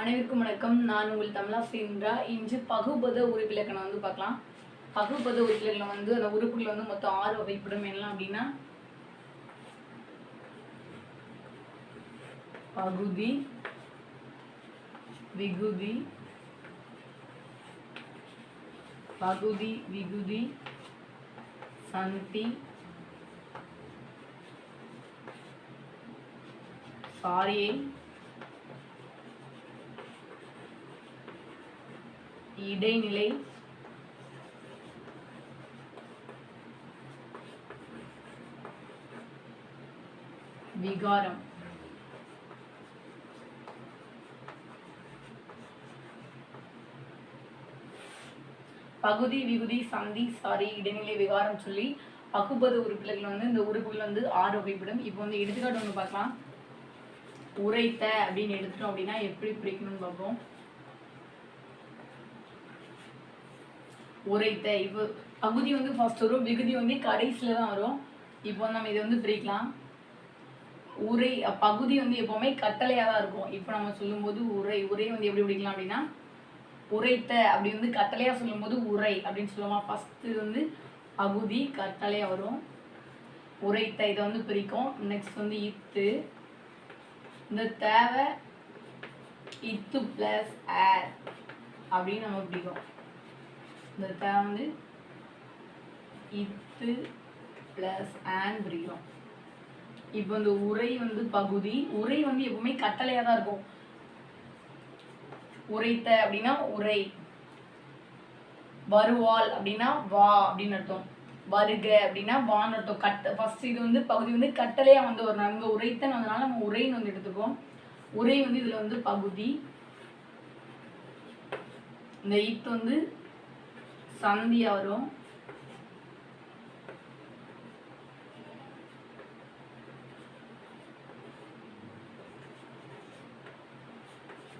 அனைவருக்கும் வணக்கம். நான் உங்கள் தமிழா சேந்திரா இன்று பகுபத உறுப்பிலக்கணம் வந்து பார்க்கலாம். பகுபத உறுப்பிலக்கணம் வந்து அந்த உறுப்புகள் வந்து மொத்தம் ஆறு வகைப்படும். என்னலாம் அப்படின்னா பகுதி விகுதி பகுதி விகுதி சந்தி சாரியை இடைநிலை விகாரம். பகுதி விகுதி சந்தி சாரி இடைநிலை விகாரம் சொல்லி பகுபத உறுப்பினர்கள் வந்து இந்த உறுப்புகள் வந்து ஆறு வகைப்படும். இப்போ வந்து எடுத்துக்காட்டு ஒன்று பார்க்கலாம். உரைத்த அப்படின்னு எடுத்துட்டோம் அப்படின்னா எப்படி பிரிக்கணும்னு பார்ப்போம். உரைத்த இப்போ பகுதி வந்து ஃபர்ஸ்ட் வரும் விகுதி வந்து கடைசியில் தான் வரும். இப்போ நம்ம இதை வந்து பிரிக்கலாம். உரை பகுதி வந்து எப்போவுமே கட்டளையாக தான் இருக்கும். இப்போ நம்ம சொல்லும்போது உரை உரை வந்து எப்படி பிடிக்கலாம் அப்படின்னா உரைத்த அப்படி வந்து கட்டளையாக சொல்லும்போது உரை அப்படின்னு சொல்லுவோம். ஃபஸ்ட்டு வந்து பகுதி கட்டளையாக வரும். உரைத்த இதை வந்து பிரிக்கும். நெக்ஸ்ட் வந்து இத்து. இந்த தேவை இத்து பிளஸ் ஏர் அப்படின்னு நம்ம பிடிக்கும் இந்த தேவை வந்து இத்து ப்ளஸ் ஆன் பிரியும் இப்போ இந்த உரை வந்து பகுதி உரை வந்து எப்பவுமே கட்டளையாக தான் இருக்கும். உரைத்த அப்படின்னா உரை. வருவாள் அப்படின்னா வா அப்படின்னு அர்த்தம். வருக அப்படின்னா வான்னு அர்த்தம். கட்ட ஃபர்ஸ்ட் இது வந்து பகுதி வந்து கட்டளையாக வந்து வரும். நம்ம உரைத்தன் வந்தனால நம்ம உரைன்னு வந்து எடுத்துக்கோம் உரை வந்து இதில் வந்து பகுதி. இந்த இத் வந்து சந்தியா வரும்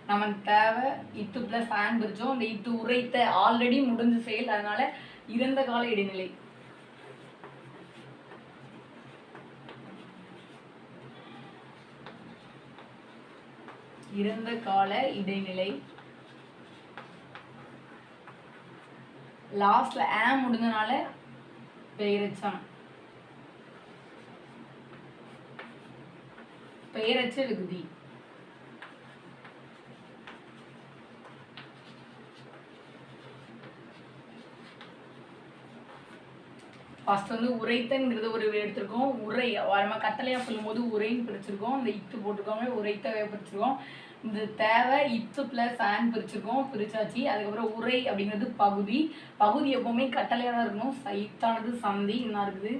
நமக்கு தேவை இத்து பிளஸ் ஆன் பிரிட்ஜும் இந்த இத்து உரைத்த ஆல்ரெடி முடிஞ்ச செயல். அதனால இறந்த கால இடைநிலை. இறந்த கால இடைநிலை. லாஸ்ட்ல ஆ முடிஞ்சனால பெயரச்சான் பெயரச்ச விகுதி. ஃபஸ்ட் வந்து உரைத்தன்ங்கிறது ஒரு எடுத்திருக்கோம். உரை நம்ம கட்டளையாக சொல்லும்போது உரைன்னு பிரிச்சிருக்கோம். இந்த இத்து போட்டிருக்கோங்க உரைத்தவை பிரிச்சிருக்கோம். இந்த தேவை இத்து பிளஸ் ஆன் பிரிச்சிருக்கோம் பிரிச்சாச்சு. அதுக்கப்புறம் உரை அப்படிங்கிறது பகுதி. பகுதி எப்பவுமே கட்டளையாக தான் இருக்கணும். சைத்தானது இத்தானது சந்தி என்ன இருக்குது.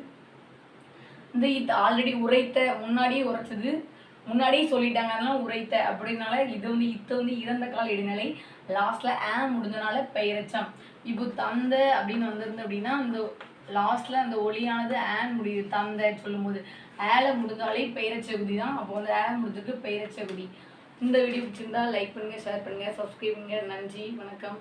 இந்த இத்து ஆல்ரெடி உரைத்த முன்னாடியே உரைச்சது. முன்னாடியே சொல்லிட்டாங்க அதெல்லாம் உரைத்த. அப்படின்னால இது வந்து இத்து வந்து இறந்த கால இடைநிலை. லாஸ்ட்ல ஆ முடிஞ்சனால பெயரச்சம் இப்போ தந்த அப்படின்னு வந்திருந்து அப்படின்னா அந்த லாஸ்ட்ல அந்த ஒளியானது ஆன் முடியுது. தந்த சொல்லும்போது ஏல முடிஞ்சாலே பெயரச்சகுதி தான். அப்போ வந்து ஏல முடிஞ்சிருக்கு பெயரச்சகுதி இந்த வீடியோ பிடிச்சிருந்தா லைக் பண்ணுங்க ஷேர் பண்ணுங்க சப்ஸ்கிரைப் பண்ணுங்க. நன்றி வணக்கம்.